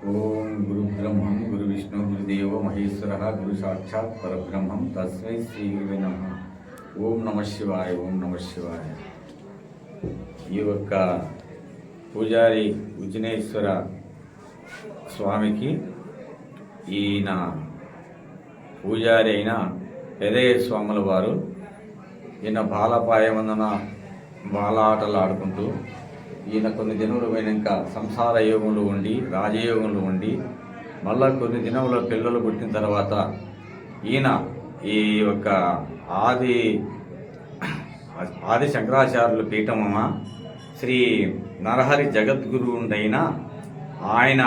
ఓం గురు బ్రహ్మం గురు విష్ణు గురుదేవ మహేశ్వర గురు సాక్షాత్ పరబ్రహ్మం తస్మై శ్రీ నమ. ఓం నమ శివాయ ఓం నమ శివాయ. ఈ యొక్క పూజారి ఉజ్జనేశ్వర స్వామికి ఈయన పూజారి అయిన పెదయ స్వాముల వారు ఈయన బాలపాయమందన బాలాటలు ఆడుకుంటూ ఈయన కొన్ని దినములు పోయినాక సంసార యోగంలో ఉండి రాజయోగంలో ఉండి మళ్ళా కొన్ని దినముల పిల్లలు పుట్టిన తర్వాత ఈయన ఈ యొక్క ఆది ఆది శంకరాచార్యుల పీఠమమ్మ శ్రీ నరహరి జగద్గురువుండైన ఆయన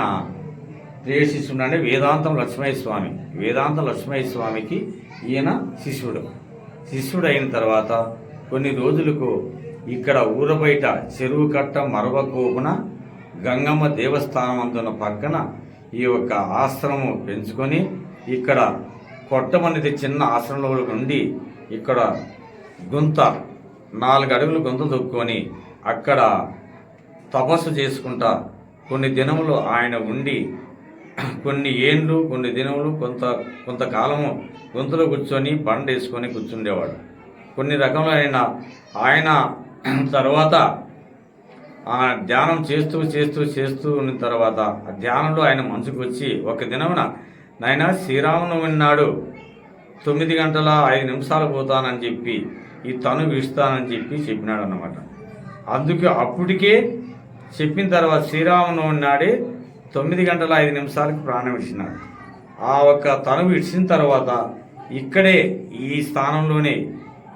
ప్రేషిస్తుండే వేదాంతం లక్ష్మయ్య స్వామి వేదాంతం లక్ష్మయ్య స్వామికి ఈయన శిష్యుడు. శిష్యుడు అయిన తర్వాత కొన్ని రోజులకు ఇక్కడ ఊర బయట చెరువు కట్ట మరవకోపున గంగమ్మ దేవస్థానం పక్కన ఈ యొక్క ఆశ్రమం పెంచుకొని ఇక్కడ కొట్టమనేది చిన్న ఆశ్రమంలో ఉండి ఇక్కడ గుంత నాలుగు అడుగులు గుంత దొక్కుని అక్కడ తపస్సు చేసుకుంటా కొన్ని దినములు ఆయన ఉండి కొన్ని ఏండ్లు కొన్ని దినములు కొంత కొంతకాలము గుంతలో కూర్చొని బండ వేసుకొని కూర్చుండేవాడు. కొన్ని రకములైన ఆయన తర్వాత ఆ ధ్యానం చేస్తూ చేస్తూ చేస్తూ ఉన్న తర్వాత ఆ ధ్యానంలో ఆయన మనసుకు వచ్చి ఒక దినమున నాయన శ్రీరామనవమి నాడు తొమ్మిది గంటల ఐదు నిమిషాలు పోతానని చెప్పి ఈ తను ఇస్తానని చెప్పి చెప్పినాడు అనమాట అందుకే అప్పటికే చెప్పిన తర్వాత శ్రీరామనవమి నాడే తొమ్మిది గంటల ఐదు నిమిషాలకు ప్రాణం విడిచినాడు ఆ ఒక్క తను ఇచ్చిన తర్వాత ఇక్కడే ఈ స్థానంలోనే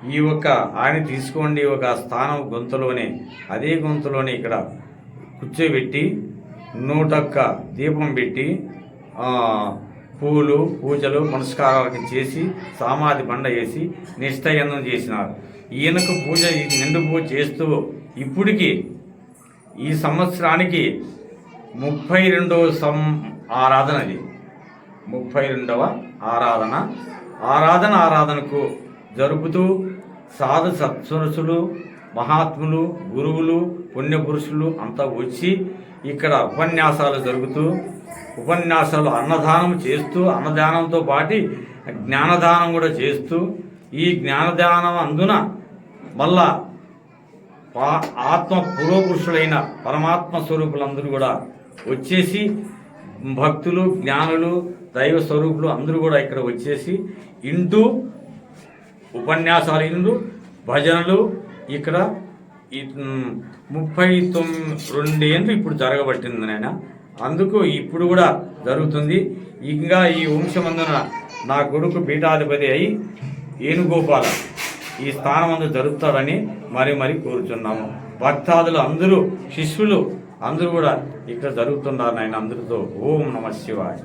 ఈ ఒక్క ఆయన తీసుకోండి ఒక స్థానం గొంతులోనే అదే గొంతులోనే ఇక్కడ కూర్చోబెట్టి నూటొక్క దీపం పెట్టి పూలు పూజలు పునస్కారాలకి చేసి సామాధి బండ వేసి నిష్టయన్నం చేసినారు. ఈయనకు పూజ నిండు పూజ చేస్తూ ఇప్పటికి ఈ సంవత్సరానికి ముప్పై రెండవ సం ఆరాధన అది. ముప్పై రెండవ ఆరాధన. ఆరాధన ఆరాధనకు జరుపుతూ సాధు సత్సరసులు మహాత్ములు గురువులు పుణ్యపురుషులు అంతా వచ్చి ఇక్కడ ఉపన్యాసాలు జరుగుతూ ఉపన్యాసాలు అన్నదానం చేస్తూ అన్నదానంతో పాటు జ్ఞానదానం కూడా చేస్తూ ఈ జ్ఞానదానం అందున మళ్ళా పా- ఆత్మ పూర్వపురుషులైన పరమాత్మ స్వరూపులందరూ కూడా వచ్చేసి భక్తులు జ్ఞానులు దైవ స్వరూపులు అందరూ కూడా ఇక్కడ వచ్చేసి ఇంటూ ఉపన్యాసాలు ఇందు భజనలు ఇక్కడ ఈ ముప్పై తొమ్మిది రెండేళ్ళు ఇప్పుడు జరగబట్టింది నాయన. అందుకు ఇప్పుడు కూడా జరుగుతుంది. ఇంకా ఈ వంశమందున నా కొడుకు పీఠాధిపతి అయి ఏనుగోపాల ఈ స్థానమందు జరుగుతాడని మరి మరి కోరుచున్నాము. భక్తాదులు అందరూ శిష్యులు అందరూ కూడా ఇక్కడ జరుగుతున్నారు నాయన. అందరితో ఓం నమ శివాయ.